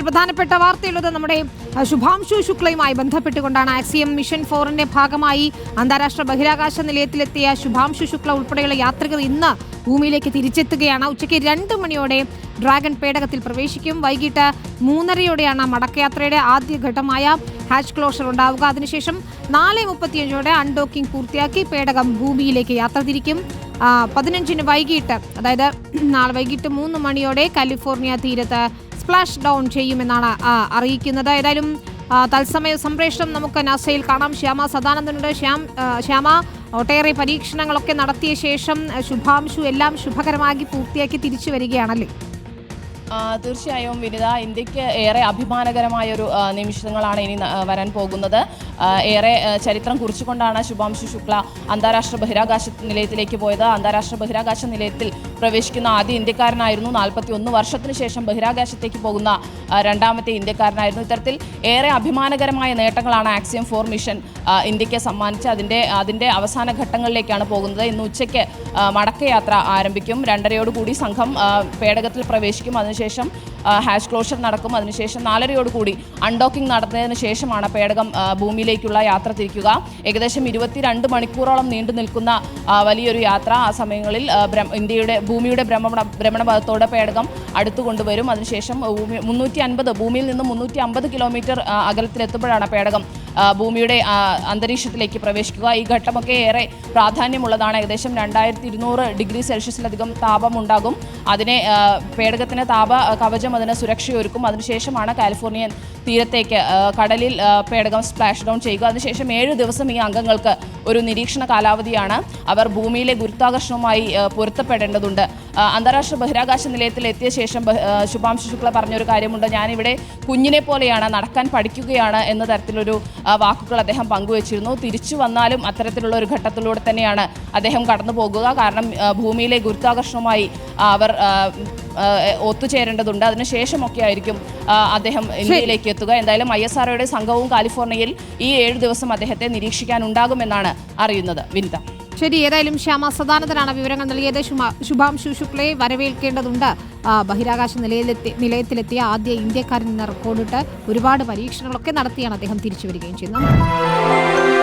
മറ്റൊരു പ്രധാനപ്പെട്ട വാർത്തയുള്ളത് നമ്മുടെ ശുഭാംശു ശുക്ലയുമായി ബന്ധപ്പെട്ടുകൊണ്ടാണ്. ആക്സിയം മിഷൻ ഫോറിന്റെ ഭാഗമായി അന്താരാഷ്ട്ര ബഹിരാകാശ നിലയത്തിലെത്തിയ ശുഭാംശു ശുക്ല ഉൾപ്പെടെയുള്ള യാത്രികർ ഇന്ന് ഭൂമിയിലേക്ക് തിരിച്ചെത്തുകയാണ്. ഉച്ചയ്ക്ക് രണ്ട് മണിയോടെ ഡ്രാഗൺ പേടകത്തിൽ പ്രവേശിക്കും. വൈകിട്ട് മൂന്നരയോടെയാണ് മടക്കയാത്രയുടെ ആദ്യഘട്ടമായ ഹാച്ച് ക്ലോഷർ ഉണ്ടാവുക. അതിനുശേഷം നാല് മുപ്പത്തിയഞ്ചോടെ അൺഡോക്കിംഗ് പൂർത്തിയാക്കി പേടകം ഭൂമിയിലേക്ക് യാത്ര തിരിക്കും. പതിനഞ്ചിന് വൈകിട്ട് അതായത് നാളെ വൈകിട്ട് മൂന്ന് മണിയോടെ കാലിഫോർണിയ തീരത്ത് സ്പ്ലാഷ് ഡൗൺ ചെയ്യുമെന്നാണ് അറിയിക്കുന്നത്. ഏതായാലും തത്സമയ സംപ്രേഷണം നമുക്ക് നാസയിൽ കാണാം. ശ്യാമ സദാനന്ദനുണ്ട്. ശ്യാം ശ്യാമ ഒട്ടേറെ പരീക്ഷണങ്ങളൊക്കെ നടത്തിയ ശേഷം ശുഭാംശു എല്ലാം ശുഭകരമാക്കി പൂർത്തിയാക്കി തിരിച്ചു വരികയാണല്ലേ? തീർച്ചയായും വിനിത ഇന്ത്യയ്ക്ക് ഏറെ അഭിമാനകരമായ ഒരു നിമിഷങ്ങളാണ് ഇനി വരാൻ പോകുന്നത്. ഏറെ ചരിത്രം കുറിച്ചുകൊണ്ടാണ് ശുഭാംശു ശുക്ല അന്താരാഷ്ട്ര ബഹിരാകാശ നിലയത്തിലേക്ക് പോയത്. അന്താരാഷ്ട്ര ബഹിരാകാശ നിലയത്തിൽ പ്രവേശിക്കുന്ന ആദ്യ ഇന്ത്യക്കാരനായിരുന്നു നാൽപ്പത്തി ഒന്ന് വർഷത്തിന് ശേഷം ബഹിരാകാശത്തേക്ക് പോകുന്ന രണ്ടാമത്തെ ഇന്ത്യക്കാരനായിരുന്നു. ഇത്തരത്തിൽ ഏറെ അഭിമാനകരമായ നേട്ടങ്ങളാണ് ആക്സിയം ഫോർ മിഷൻ ഇന്ത്യയ്ക്ക് സമ്മാനിച്ച് അതിന്റെ അതിന്റെ അവസാന ഘട്ടങ്ങളിലേക്കാണ് പോകുന്നത്. ഇന്ന് ഉച്ചയ്ക്ക് മടക്കയാത്ര ആരംഭിക്കും. രണ്ടരയോടുകൂടി സംഘം പേടകത്തിൽ പ്രവേശിക്കും. അതിനുശേഷം ആ, ഹാഷ് ക്ലോഷർ നടക്കും. അതിനുശേഷം നാലരയോടുകൂടി അൺഡോക്കിംഗ് നടന്നതിന് ശേഷമാണ് പേടകം ഭൂമിയിലേക്കുള്ള യാത്ര തിരിക്കുക. ഏകദേശം ഇരുപത്തിരണ്ട് മണിക്കൂറോളം നീണ്ടു നിൽക്കുന്ന വലിയൊരു യാത്ര. ആ സമയങ്ങളിൽ ഇന്ത്യയുടെ ഭൂമിയുടെ ഭ്രമണ ഭ്രമണപഥത്തോടെ പേടകം അടുത്തു കൊണ്ടുവരും. അതിനുശേഷം മുന്നൂറ്റി അൻപത് ഭൂമിയിൽ നിന്ന് മുന്നൂറ്റി അമ്പത് കിലോമീറ്റർ അകലത്തിലെത്തുമ്പോഴാണ് പേടകം ഭൂമിയുടെ അന്തരീക്ഷത്തിലേക്ക് പ്രവേശിക്കുക. ഈ ഘട്ടമൊക്കെ ഏറെ പ്രാധാന്യമുള്ളതാണ്. ഏകദേശം രണ്ടായിരത്തി ഇരുന്നൂറ് ഡിഗ്രി സെൽഷ്യസിലധികം താപമുണ്ടാകും. അതിനെ പേടകത്തിന് താപ കവചം അതിന് സുരക്ഷയൊരുക്കും. അതിനുശേഷമാണ് കാലിഫോർണിയൻ തീരത്തേക്ക് കടലിൽ പേടകം സ്പ്ലാഷ് ഡൗൺ ചെയ്യുക. അതിനുശേഷം ഏഴ് ദിവസം ഈ അംഗങ്ങൾക്ക് ഒരു നിരീക്ഷണ കാലാവധിയാണ്. അവർ ഭൂമിയിലെ ഗുരുത്വാകർഷണവുമായി പൊരുത്തപ്പെടേണ്ടതുണ്ട്. അന്താരാഷ്ട്ര ബഹിരാകാശ നിലയത്തിൽ എത്തിയ ശേഷം ശുഭാംശു ശുക്ല പറഞ്ഞൊരു കാര്യമുണ്ട്. ഞാനിവിടെ കുഞ്ഞിനെ പോലെയാണ് നടക്കാൻ പഠിക്കുകയാണ് എന്ന തരത്തിലൊരു വാക്കുകൾ അദ്ദേഹം പങ്കുവച്ചിരുന്നു. തിരിച്ചു വന്നാലും അത്തരത്തിലുള്ള ഒരു ഘട്ടത്തിലൂടെ തന്നെയാണ് അദ്ദേഹം കടന്നു പോകുക. കാരണം ഭൂമിയിലെ ഗുരുത്വാകർഷണവുമായി അവർ ഒത്തുചേരേണ്ടതുണ്ട്. അതിനുശേഷമൊക്കെ ആയിരിക്കും അദ്ദേഹം ഇന്ത്യയിലേക്ക് എത്തുക. എന്തായാലും ഐ എസ് ആർഒയുടെ സംഘവും കാലിഫോർണിയയിൽ ഈ ഏഴ് ദിവസം അദ്ദേഹത്തെ നിരീക്ഷിക്കാനുണ്ടാകുമെന്നാണ് അറിയുന്നത്. വിനിത. ശരി ഏതായാലും ശ്യാമ സദാനന്ദനാണ് വിവരങ്ങൾ നൽകിയത്. ശുഭാംശു ശുക്ലയെ വരവേൽക്കേണ്ടതുണ്ട്. ബഹിരാകാശ നിലയിലെത്തി നിലയത്തിലെത്തിയ ആദ്യ ഇന്ത്യക്കാരൻ എന്ന റെക്കോർഡിട്ട് ഒരുപാട് പരീക്ഷണങ്ങളൊക്കെ നടത്തിയാണ് അദ്ദേഹം തിരിച്ചു വരികയും ചെയ്യുന്നത്.